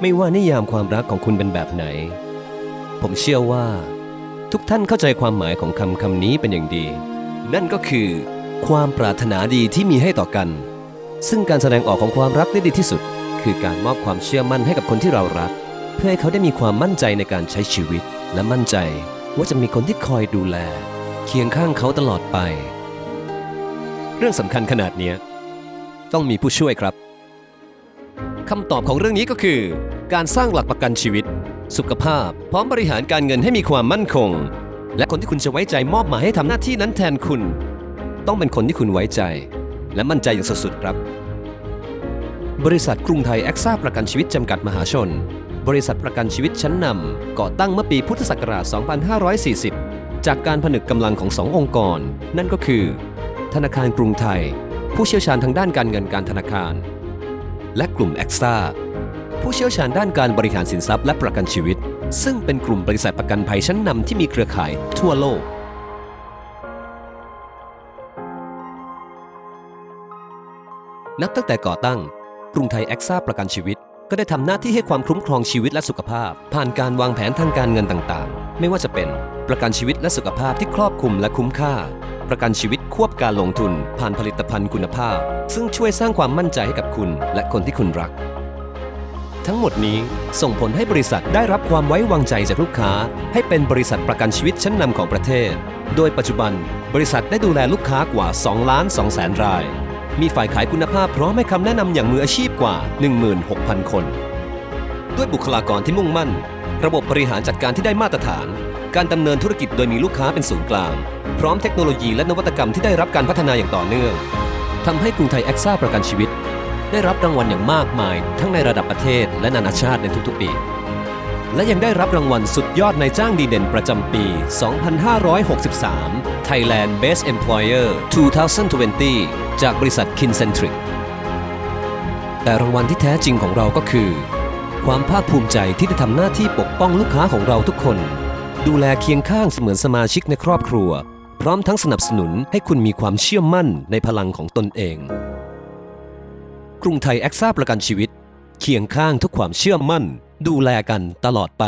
ไม่ว่านิยามความรักของคุณเป็นแบบไหน ผมเชื่อว่า ทุกท่านเข้าใจความหมายของคำคำนี้เป็นอย่างดี นั่นก็คือ ความปรารถนาดีที่มีให้ต่อกัน ซึ่งการแสดงออกของความรักได้ดีที่สุด คือการมอบความเชื่อมั่นให้กับคนที่เรารัก เพื่อให้เขาได้มีความมั่นใจในการใช้ชีวิต และมั่นใจว่าจะมีคนที่คอยดูแล เคียงข้างเขาตลอดไป เรื่องสำคัญขนาดนี้ต้องมีผู้ช่วยครับ คำตอบของเรื่องนี้ก็คือ การสร้างหลักประกันชีวิต สุขภาพ พร้อมบริหารการเงินให้มีความมั่นคง และคนที่คุณจะไว้ใจมอบหมายให้ทำหน้าที่นั้นแทนคุณ ต้องเป็นคนที่คุณไว้ใจ และมั่นใจอย่างสุดๆครับ บริษัทกรุงไทยแอคซ่าประกันชีวิตจำกัดมหาชน บริษัทประกันชีวิตชั้นนำก่อตั้งเมื่อปีพุทธศักราช 2540 จากการผนึกกำลังของสององค์กร นั่นก็คือ ธนาคารกรุงไทย ผู้เชี่ยวชาญทางด้านการเงินการธนาคาร และกลุ่มแอคซ่าผู้เชี่ยวชาญด้านการบริหารสินทรัพย์และประกันชีวิต ซึ่งเป็นกลุ่มบริษัทประกันภัยชั้นนำที่มีเครือข่ายทั่วโลก นับตั้งแต่ก่อตั้ง กรุงไทยแอคซ่าประกันชีวิต ก็ได้ทำหน้าที่ให้ความคุ้มครองชีวิตและสุขภาพ ผ่านการวางแผนทางการเงินต่างๆ ไม่ว่าจะเป็นประกันชีวิตและสุขภาพที่ครอบคลุมและคุ้มค่า ประกันชีวิตควบการลงทุน ผ่านผลิตภัณฑ์คุณภาพ ซึ่งช่วยสร้างความมั่นใจให้กับคุณและคนที่คุณรัก ทั้งหมดนี้ส่งผลให้บริษัทได้รับความไว้วางใจจากลูกค้า ให้เป็นบริษัทประกันชีวิตชั้นนำของประเทศ โดยปัจจุบัน บริษัทได้ดูแลลูกค้ากว่า2ล้าน2แสนราย มีฝ่ายขายคุณภาพพร้อมให้คำแนะนำอย่างมืออาชีพกว่า 16,000 คน ด้วยบุคลากรที่มุ่งมั่น ระบบบริหารจัดการที่ได้มาตรฐาน การดำเนินธุรกิจโดยมีลูกค้าเป็นศูนย์กลาง พร้อมเทคโนโลยีและนวัตกรรมที่ได้รับการพัฒนาอย่างต่อเนื่องทำให้กรุงไทยแอคซ่าประกันชีวิต ได้รับรางวัลอย่างมากมาย ทั้งในระดับประเทศและนานาชาติในทุกๆปี และยังได้รับรางวัลสุดยอดนายจ้างดีเด่นประจำปี 2563 Thailand Best Employer 2020 จากบริษัท Kincentric แต่รางวัลที่แท้จริงของเราก็คือ ความภาคภูมิใจที่ได้ทำหน้าที่ปกป้องลูกค้าของเราทุกคน ดูแลเคียงข้างเสมือนสมาชิกในครอบครัว พร้อมทั้งสนับสนุนให้คุณมีความเชื่อมั่นในพลังของตนเอง กรุงไทยแอคซ่าประกันชีวิต เคียงข้างทุกความเชื่อมั่น ดูแลกันตลอดไป